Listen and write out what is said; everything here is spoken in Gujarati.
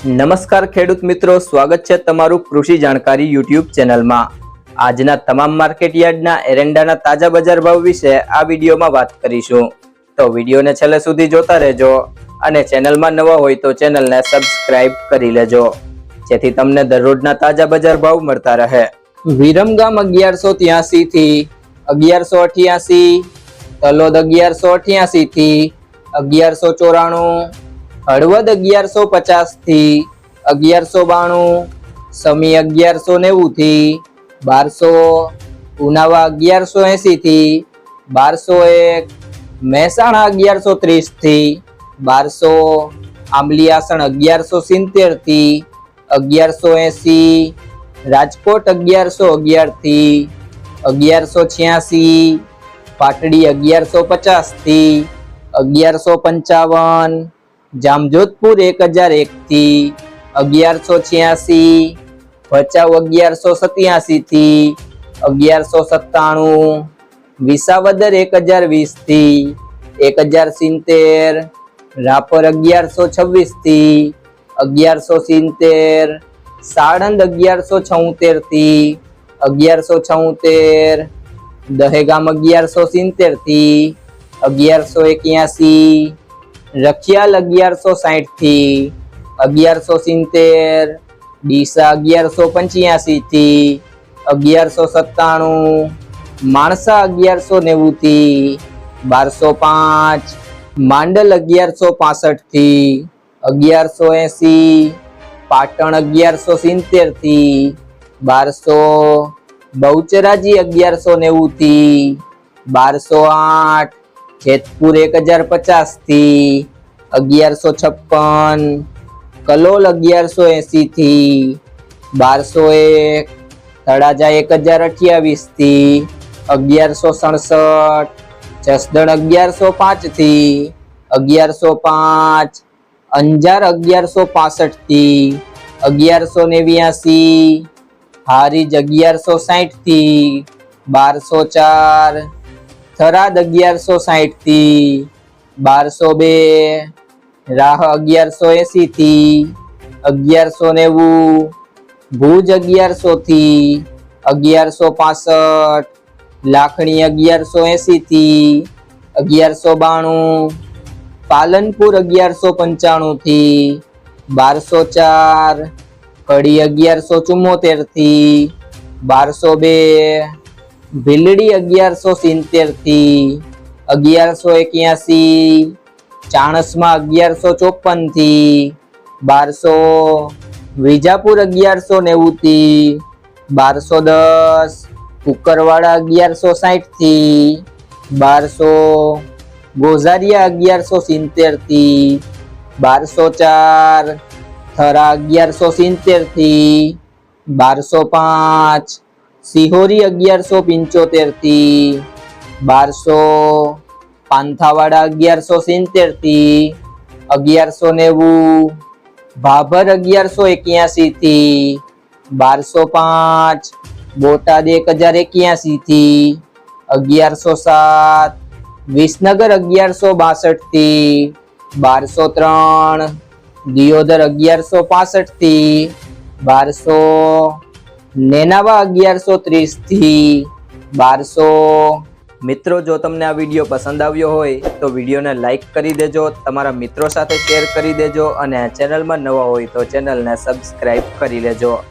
નમસ્કાર ખેડૂત મિત્રો, સ્વાગત છે તમારું કૃષિ જાણકારી યુટ્યુબ ચેનલમાં. આજના તમામ માર્કેટ યાર્ડના એરંડાના તાજા બજાર ભાવ વિશે આ વિડીયોમાં વાત કરીશું. તો વિડીયોને છેલ્લે સુધી જોતા રહેજો અને ચેનલમાં નવા હોય તો ચેનલને સબસ્ક્રાઇબ કરી લેજો. જેથી તમને દરરોજના તાજા બજાર ભાવ મળતા રહે. વિરમગામ અગિયારસો ત્યાસી થી અગિયારસો અઠ્યાસી, તલોદ અગિયારસો અઠ્યાસી થી અગિયારસો ચોરાણું હળવદ અગિયારસો પચાસથી અગિયારસો બાણું, સમી અગિયારસો નેવું થી બારસો ઉનાવા અગિયારસો એસી થી બારસો એક, મહેસાણા અગિયારસો ત્રીસથી બારસો આંબલીયાસણ અગિયારસો સિત્તેરથી અગિયારસો એસી રાજકોટ અગિયારસો અગિયારથી અગિયારસો છ્યાસી, પાટડી અગિયારસો પચાસથી અગિયારસો પંચાવન જામજોધપુર એક હજાર એક થી અગિયારસો છ્યાસી, ભચાઉ અગિયારસો સત્યાસી થી અગિયારસો સત્તાણું, વિસાવદર એક હજાર વીસથી એક હજાર સિત્તેર, રાપર અગિયારસો છવ્વીસથી અગિયારસો સિત્તેર સાણંદ અગિયારસો છોતેરથી અગિયારસો છોતેર, દહેગામ અગિયારસો સિત્તેરથી અગિયારસો એક્યાસી રખિયાલ અગિયારસો સાહીઠથી અગિયારસો સિત્તેર, ડીસા અગિયારસો પંચ્યાસી થી અગિયારસો સત્તાણું, માણસા અગિયારસો નેવું થી બારસો પાંચ, માંડલ અગિયારસો પાસઠથી અગિયારસો એસી, પાટણ અગિયારસો સિત્તેરથી બારસો, બહુચરાજી અગિયારસો નેવું થી બારસો આઠ જેતપુર એક હજાર પચાસથી અગિયારસો છપ્પન, કલોલ અગિયારસો એસી થી બારસો એક, તળાજા એક હજાર અઠ્યાવીસથી અગિયારસો સડસઠ, જસદણ અગિયારસો પાંચથી અગિયારસો પાંચ, અંજાર અગિયારસો પાસઠથી અગિયારસો નેવ્યાસી, હારીજ અગિયારસો સાઠથી બારસો ચાર થરાદ અગિયારસો સાહીઠથી બારસો બે, રાહ અગિયારસો એસી થી અગિયારસો નેવું, ભુજ અગિયારસો થી અગિયારસો પાસઠ, લાખણી અગિયારસો એસી થી અગિયારસો બાણું, પાલનપુર અગિયારસો પંચાણું થી બારસો ચાર, કડી અગિયારસો ચુમ્મોતેરથી બારસો બે ભીલડી અગિયારસો સિત્તેરથી અગિયારસો એક્યાસી, ચાણસમાં અગિયારસો ચોપનથી બારસો, વિજાપુર અગિયારસો નેવું થી બારસો દસ, કુકરવાડા અગિયારસો સાઠથી બારસો, ગોઝારિયા અગિયારસો સિત્તેરથી બારસો ચાર, થરા અગિયારસો સિત્તેરથી બારસો પાંચ સિહોરી અગિયારસો પંચોતેરથી બારસો પાંથાવાડા અગિયારસો સિત્તેરથી અગિયારસો નેવું, ભાભર અગિયારસો એક્યાસી થી બારસો પાંચ, બોટાદ એક હજાર એક્યાસી થી અગિયારસો સાત, વિસનગર અગિયારસો બાસઠથી બારસો ત્રણ, દિયોદર અગિયારસો પાસઠથી બારસો નેનાવા અગિયારસો ત્રીસથી બારસો. મિત્રો, જો તમને આ વીડિયો પસંદ આવ્યો હોય, તો વિડીયોને લાઈક કરી દેજો, તમારા મિત્રો સાથે શેર કરી દેજો અને ચેનલમાં નવા હોય તો ચેનલને સબસ્ક્રાઈબ કરી લેજો.